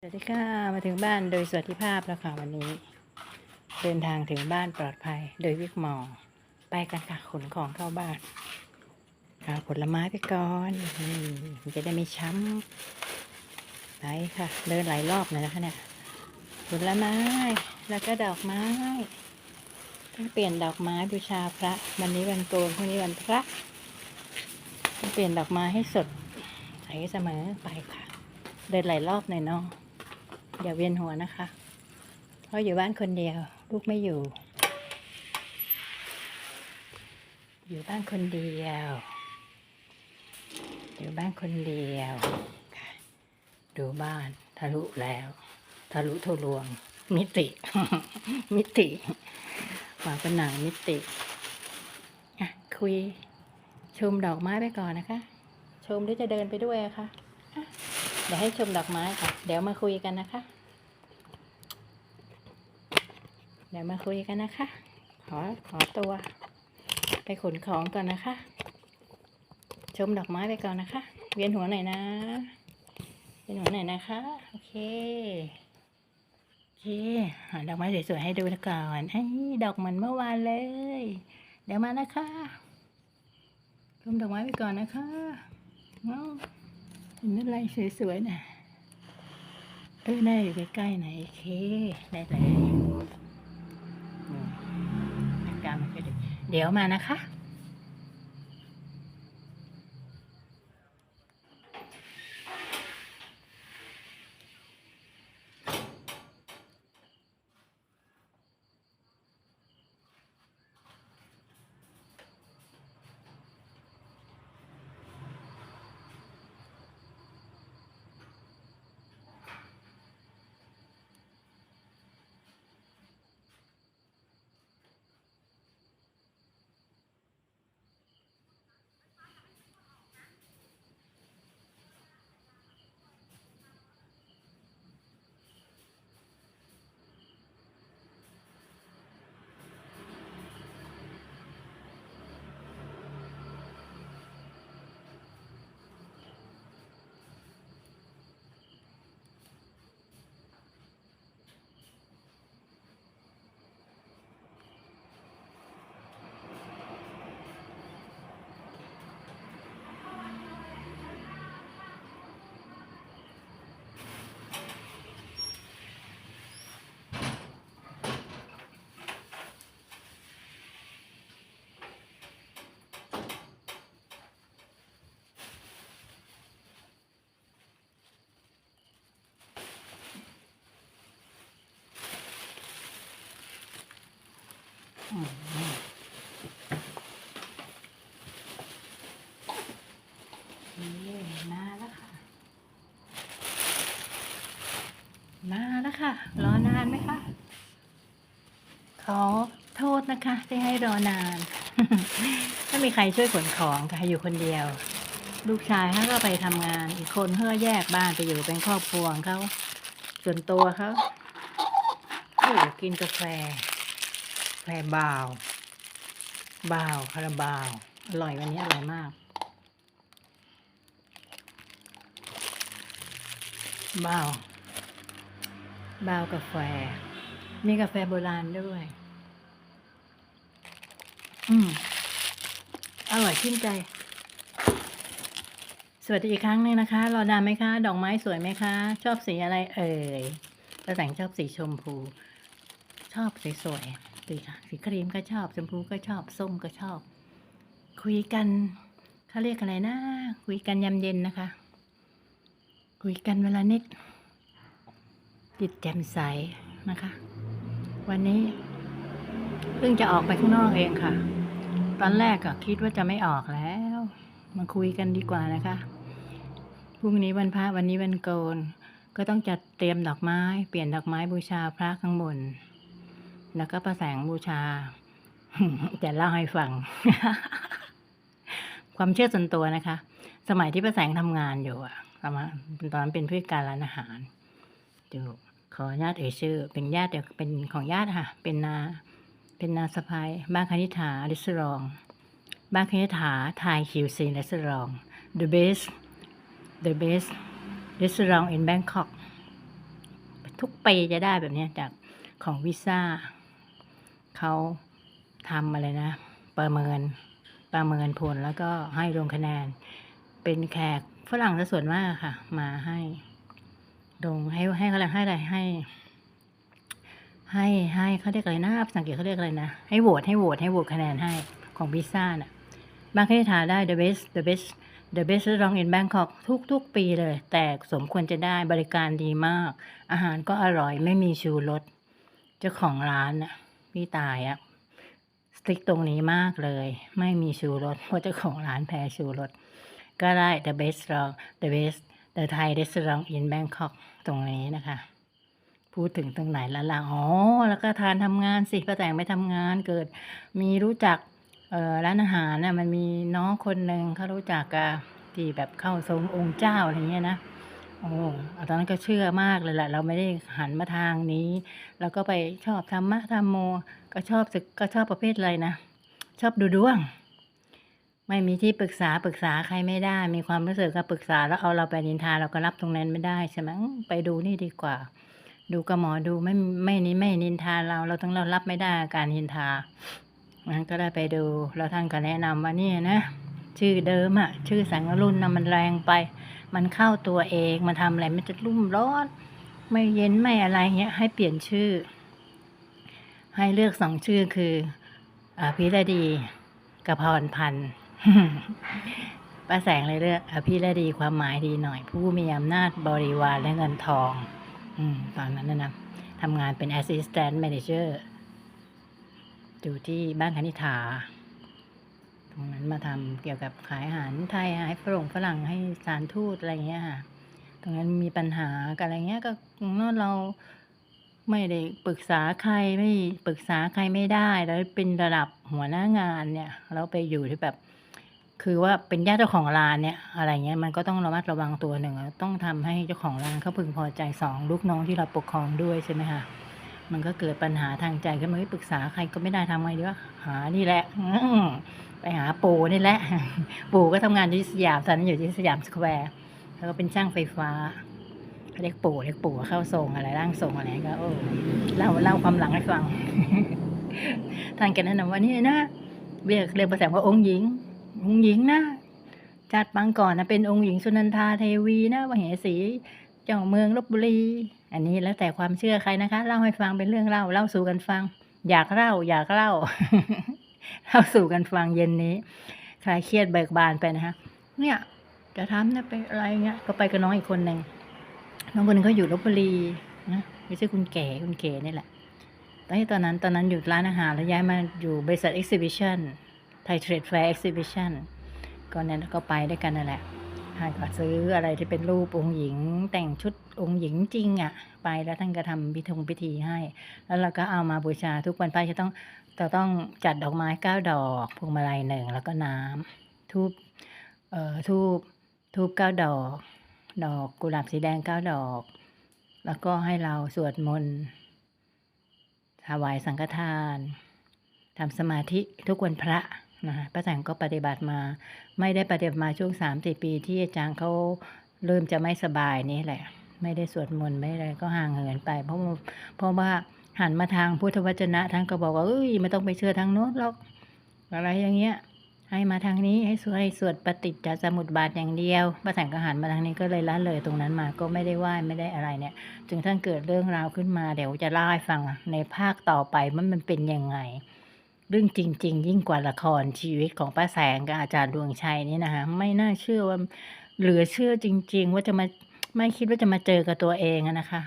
สวัสดีค่ะมาถึงบ้านโดยสวัสดิภาพแล้วค่ะวันนี้ เดินทางถึงบ้านปลอดภัย โดยวิกหมอไปกันค่ะขนของเข้าบ้านเอาผลไม้ไปก่อนนี่มันจะได้ไม่ช้ำไปค่ะ เดินหลายรอบเลยนะคะเนี่ยผลไม้แล้วก็ดอกไม้ต้องเปลี่ยนดอกไม้บูชาพระ วันนี้วันโกนพรุ่งนี้วันพระต้องเปลี่ยนดอกไม้ให้สดใสเสมอไปค่ะ เดินหลายรอบหน่อยเนาะ อย่าเวียนหัวนะคะ เพราะอยู่บ้านคนเดียว ลูกไม่อยู่ อยู่บ้านคนเดียว อยู่บ้านคนเดียว ดูบ้านทะลุแล้ว ทะลุทะลวง มิติ มิติฝาผนังมิติอะคุยชมดอกไม้ไปก่อนนะคะ ชมหรือจะเดินไปด้วยะคะ่ะ เดี๋ยวให้ชมดอกไม้ค่ะ เดี๋ยวมาคุยกันนะคะ เดี๋ยวมาคุยกันนะคะ ขอขอตัว ไปขนของก่อนนะคะ ชมดอกไม้ไปก่อนนะคะ เวียนหัวหน่อยนะ เวียนหัวหน่อยนะคะ โอเคโอเคหาดอกไม้สวยๆให้ดูก่อนไอ้ดอกเหมือนเมื่อวานเลย เดี๋ยวมานะคะชมดอกไม้ไปก่อนนะคะ เอ้าเห็นอะไรสวยๆนะเออได้อยู่ใกล้ๆหน่อยโอเคได้เลยอืมอาการมันก็ดีเดี๋ยวมานะคะ มนี่มาแล้วค่ะ มาแล้วค่ะ รอนานไหมคะ ขอโทษนะคะ ที่ให้รอนาน ถ้ามีใครช่วยขนของค่ะอยู่คนเดียว ลูกชายเขาก็ไปทำงาน อีกคนเขาก็แยกบ้านไปอยู่เป็นครอบครัวของเขาส่วนตัวเขาโอ้กินกาแฟ แฟบาว บาวคาราบาว อร่อยวันนี้อร่อยมาก บาว บาวกาแฟ มีกาแฟโบราณด้วย อืม อร่อยชื่นใจ สวัสดีอีกครั้งหนึงนะคะ รอนาไหมคะ ดอกไม้สวยไหมคะ ชอบสีอะไรเอ่ยป้าแต่งชอบสีชมพู ชอบสวยๆ สีค่ะสีครีมก็ชอบชมพูก็ชอบส้มก็ชอบ คุยกันเขาเรียกอะไรนะ คุยกันยามเย็นนะคะ คุยกันเวลานิดจิตแจ่มใสนะคะ วันนี้เพิ่งจะออกไปข้างนอกเองค่ะ ตอนแรกก็คิดว่าจะไม่ออกแล้ว มาคุยกันดีกว่านะคะพรุ่งนี้วันพระวันนี้วันโกน ก็ต้องจัดเตรียมดอกไม้ เปลี่ยนดอกไม้บูชาพระข้างบน แล้วก็ประแสงบูชา จะเล่าให้ฟัง ความเชื่อส่วนตัวนะคะ สมัยที่ประแสงทำงานอยู่อะตอนนั้นตอนนั้นเป็นผู้การร้านอาหารอยู่ขอญาติเอ่ยชื่อ เป็นญาติเดียวเป็นของญาติค่ะ เป็นนา เป็นนาสะพายบ้านคณิฐาริสรอง บ้านคณิฐาไทยคิวซีริสรอง the best the best restaurant in Bangkok ทุกปีจะได้แบบนี้จากของวีซ่า เขาทำอะไรนะ ประเมินประเมินผลแล้วก็ให้ลงคะแนน เป็นแขกฝรั่งซะส่วนมากค่ะ มาให้ลงให้ให้เขาเรียกให้อะไรให้ ให้ให้เขาเรียกอะไรนะภาษาอังกฤษเขาเรียกอะไรนะ ให้โหวตให้โหวตให้โหวตคะแนนให้ของพิซซ่าน่ะบางที่ทาได้ the best the best the best restaurant in Bangkok ทุกทุกปีเลย แต่สมควรจะได้บริการดีมาก อาหารก็อร่อยไม่มีชูรสเจ้าของร้านน่ะ พี่ตายอะสติ๊กตรงนี้มากเลย ไม่มีชูรสเพราะเจ้าของร้านแพ้ชูรสก็ได้ the best restaurant the best the Thai restaurant in Bangkok ตรงนี้นะคะ พูดถึงตรงไหนแล้วล่ะอ๋อ แล้วก็ทานทำงานสิป้าแต่งไม่ทำงานเกิด มีรู้จักร้านอาหารน่ะมันมีน้องคนหนึ่งเขารู้จักกับที่แบบเข้าทรงองค์เจ้าอะไรเงี้ยนะ โอ้ตอนนั้นก็เชื่อมากเลยแหละ เราไม่ได้หันมาทางนี้ แล้วก็ไปชอบธรรมะธรรมโม ก็ชอบศึกก็ชอบประเภทอะไรนะ ชอบดูดวง ไม่มีที่ปรึกษาปรึกษาใครไม่ได้ มีความรู้สึกก็ปรึกษาแล้วเอาเราไปนินทาเราก็รับตรงนั้นไม่ได้ใช่ไหมไปดูนี่ดีกว่า ดูกับหมอดูไม่ไม่นิไม่นินทาเราเราต้องเรารับไม่ได้การนินทานั้นก็ได้ไปดูแล้วท่านก็แนะนำว่านี่นะ ชื่อเดิมอะชื่อสังรุ่นนะมันแรงไป มันเข้าตัวเอง มันทำอะไรมันจะรุ่มร้อน ไม่เย็นไม่อะไรเงี้ย ให้เปลี่ยนชื่อ ให้เลือกสองชื่อคืออภิรดีกับพรพันธ์ป้าแสงเลยเลือกอภิรดีความหมายดีหน่อย ผู้มีอำนาจบริวารและเงินทอง อืม ตอนนั้นนะนะทำงานเป็น assistant manager อยู่ที่บ้านคณิ t า รงนั้นมาทำเกี่ยวกับขายอาหารไทยให้ฝรั่งฝรั่งให้สารทูตอะไรเงี้ยค่ะ ตรงนั้นมีปัญหากับอะไรเงี้ยก็นอกเราไม่ได้ปรึกษาใครไม่ปรึกษาใครไม่ได้ แล้วเป็นระดับหัวหน้างานเนี่ยเราไปอยู่ที่แบบ คือว่าเป็นญาติเจ้าของร้านเนี่ย อะไรเงี้ยมันก็ต้องระมัดระวังตัวหนึ่งต้องทำให้เจ้าของร้านเขาพึงพอใจสองลูกน้องที่เราปกครองด้วยใช่ไหมคะมันก็เกิดปัญหาทางใจขึ้นมาไม่ปรึกษาใครก็ไม่ได้ทำไงดีวะหานี่แหละอื ปู่นี่แหละ ปู่ก็ทำงานที่สยามตอนนั้นอยู่ที่สยามสแควร์แล้วก็เป็นช่างไฟฟ้าเขาเรียกปู่เรียกปู่เข้าทรงอะไรร่างทรงอะไรก็โอ้เล่าเล่าความหลังให้ฟังท่านแกแนะนำว่านี่นะเรียกเรียกภาษาว่าองค์หญิง องค์หญิงนะจัดปังก่อนนะเป็นองค์หญิงสุนันทาเทวีนะวเหสีเจ้าเมืองลบบุรี อันนี้แล้วแต่ความเชื่อใครนะคะ เล่าให้ฟังเป็นเรื่องเล่าเล่าสู่กันฟัง อยากเล่า อยากเล่า เล่าสู่กันฟังเย็นนี้ใครเครียดเบิกบานไปนะคะเนี่ย จะทำนะไปอะไรเงี้ยก็ไปกับน้องอีกคนหนึ่งน้องคนหนึ่งเขาอยู่ลบบุรีนะไม่ใช่คุณแก่คุณเก๋นี่แหละตอนที่ตอนนั้นตอนนั้นอยู่ร้านอาหารแล้วย้ายมาอยู่บริษัท exhibition ไทยเทรดแฟร์ exhibition ก็เนี่ยก็ไปด้วยกันนั่นแหละท่านก็ซื้ออะไรที่เป็นรูปองค์หญิง แต่งชุดองค์หญิงจริงอะ่ะ ไปแล้วท่านก็ทำพิธงพิธีให้ แล้วเราก็เอามาบูชาทุกวันพระจะต้อง จะต้องจัดดอกไม้เก้าดอกพวงมาลัยหนึ่งแล้วก็น้ำทูบเอ่อทูบทูบเก้าดอก ดอกกุหลาบสีแดงเก้าดอก แล้วก็ให้เราสวดมนต์ถวายสังฆทานทำสมาธิทุกวันพระนะคะป้าแตงก็ปฏิบัติมา ไม่ได้ปฏิบัติมาช่วงสามสี่ปีที่อาจารย์เขาเริ่มจะไม่สบายนี่แหละ ไม่ได้สวดมนต์ไม่อะไรก็ห่างเหินไป เพราะเพราะว่า หันมาทางพุทธวจนะท่านก็บอกว่าเอ้ยไม่ต้องไปเชื่อทางโน้นหรอกอะไรอย่างเงี้ย ให้มาทางนี้ให้สวดสวดปฏิจจสมุปบาทอย่างเดียวป้าแตงก็หันมาทางนี้ก็เลยละเลยตรงนั้นมาก็ไม่ได้ไหว้ไม่ได้อะไรเนี่ยจึงท่านเกิดเรื่องราวขึ้นมาเดี๋ยวจะเล่าให้ฟังในภาคต่อไปว่ามันเป็นยังไง เรื่องจริง ๆ ยิ่งกว่าละครชีวิตของป้าแสงกับอาจารย์ดวงชัยนี่นะคะไม่น่าเชื่อว่าเหลือเชื่อจริง ๆ ว่าจะมาไม่คิดว่าจะมาเจอกับตัวเองนะคะ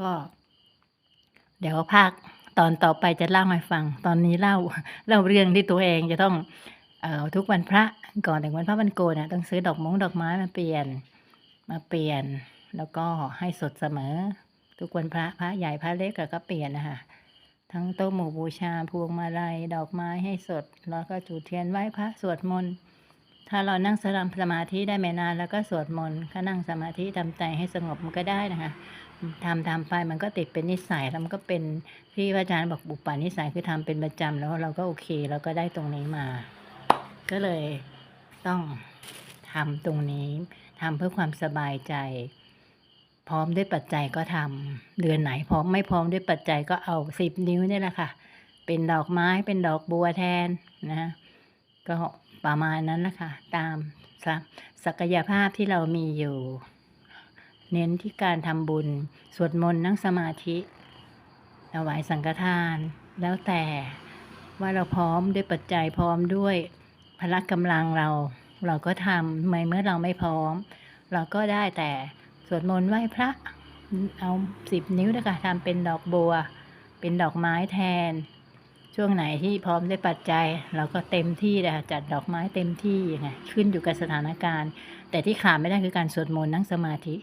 ก็ เดี๋ยวภาคตอนต่อไปจะเล่าให้ฟัง ตอนนี้เล่าเล่าเรื่องที่ตัวเองจะต้องเอ่อทุกวันพระก่อนถึงวันพระวันโกนเนี่ยต้องซื้อดอกมงดอกไม้มาเปลี่ยนมาเปลี่ยน แล้วก็ให้สดเสมอ ทุกวันพระพระใหญ่พระเล็กก็เปลี่ยนนะคะทั้งโต๊ะหมู่บูชาพวงมาลัยดอกไม้ให้สด แล้วก็จุดเทียนไหว้พระสวดมนต์ถ้าเรานั่งสมาสมาธิได้ไม่นานแล้วก็สวดมนต์ก็นั่งสมาธิทำใจให้สงบมันก็ได้นะคะ ทำทำไปมันก็ติดเป็นนิสัยแล้วมันก็เป็นที่พระอาจารย์บอกบุปผานิสัยคือทำเป็นประจำแล้วเราก็โอเคเราก็ได้ตรงนี้มา ก็เลยต้องทำตรงนี้ทำเพื่อความสบายใจ พร้อมด้วยปัจจัยก็ทำเดือนไหนพร้อมไม่พร้อมด้วยปัจจัยก็เอาสิบนิ้วนี่แหละค่ะ เป็นดอกไม้เป็นดอกบัวแทนนะก็ประมาณนั้นแหละค่ะตามศักศักยภาพที่เรามีอยู่ เน้นที่การทำบุญ สวดมนต์นั่งสมาธิถวายสังฆทาน แล้วแต่ว่าเราพร้อมด้วยปัจจัยพร้อมด้วยพละกำลังเรา เราก็ทำไม่เมื่อเราไม่พร้อม เราก็ได้แต่สวดมนต์ไหว้พระ เอาสิบนิ้วนะคะทำเป็นดอกบัว เป็นดอกไม้แทน ช่วงไหนที่พร้อมด้วยปัจจัย เราก็เต็มที่นะคะจัดดอกไม้เต็มที่ยังไงขึ้นอยู่กับสถานการณ์ แต่ที่ขาดไม่ได้คือการสวดมนต์นั่งสมาธิ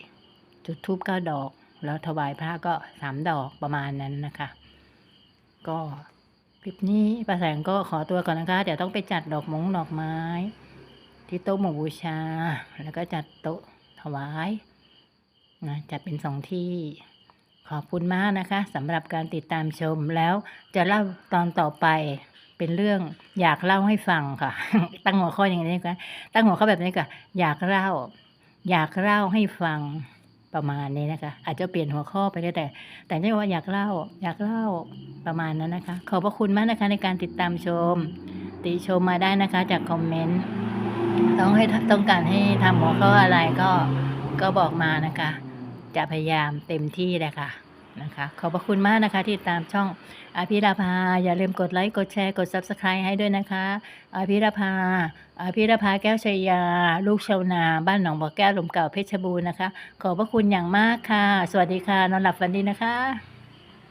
จุดธูปเก้าดอก แล้วถวายพระก็สามดอกประมาณนั้นนะคะ ก็คลิปนี้ป้าแสงก็ขอตัวก่อนนะคะ เดี๋ยวต้องไปจัดดอกมงดอกไม้ ที่โต๊ะหมู่บูชา แล้วก็จัดโต๊ะถวายนะจัดเป็นสองที่ขอบคุณมากนะคะสำหรับการติดตามชมแล้วจะเล่าตอนต่อไปเป็นเรื่องอยากเล่าให้ฟังค่ะ ตั้งหัวข้ออย่างนี้กันตั้งหัวข้อแบบนี้ก่อนอยากเล่า อยากเล่าให้ฟัง ประมาณนี้นะคะ อาจจะเปลี่ยนหัวข้อไปได้แต่ แต่ไม่ว่าอยากเล่า อยากเล่าประมาณนั้นนะคะ ขอบพระคุณมากนะคะในการติดตามชม ติชมมาได้นะคะจากคอมเมนต์ต้องให้ต้องการให้ทำหัวข้ออะไรก็ก็บอกมานะคะ จะพยายามเต็มที่เลยค่ะ นะคะ ขอบพระคุณมากนะคะที่ตามช่องอภิราภา อย่าลืมกดไลค์ กดแชร์ กด subscribe ให้ด้วยนะคะ อภิราภา อภิราภาแก้วชัยยา ลูกชาวนา บ้านหนองบ่อแก้วลมเก่าเพชรบูรณ์นะคะ ขอบพระคุณอย่างมากค่ะ สวัสดีค่ะ นอนหลับฝันดีนะคะ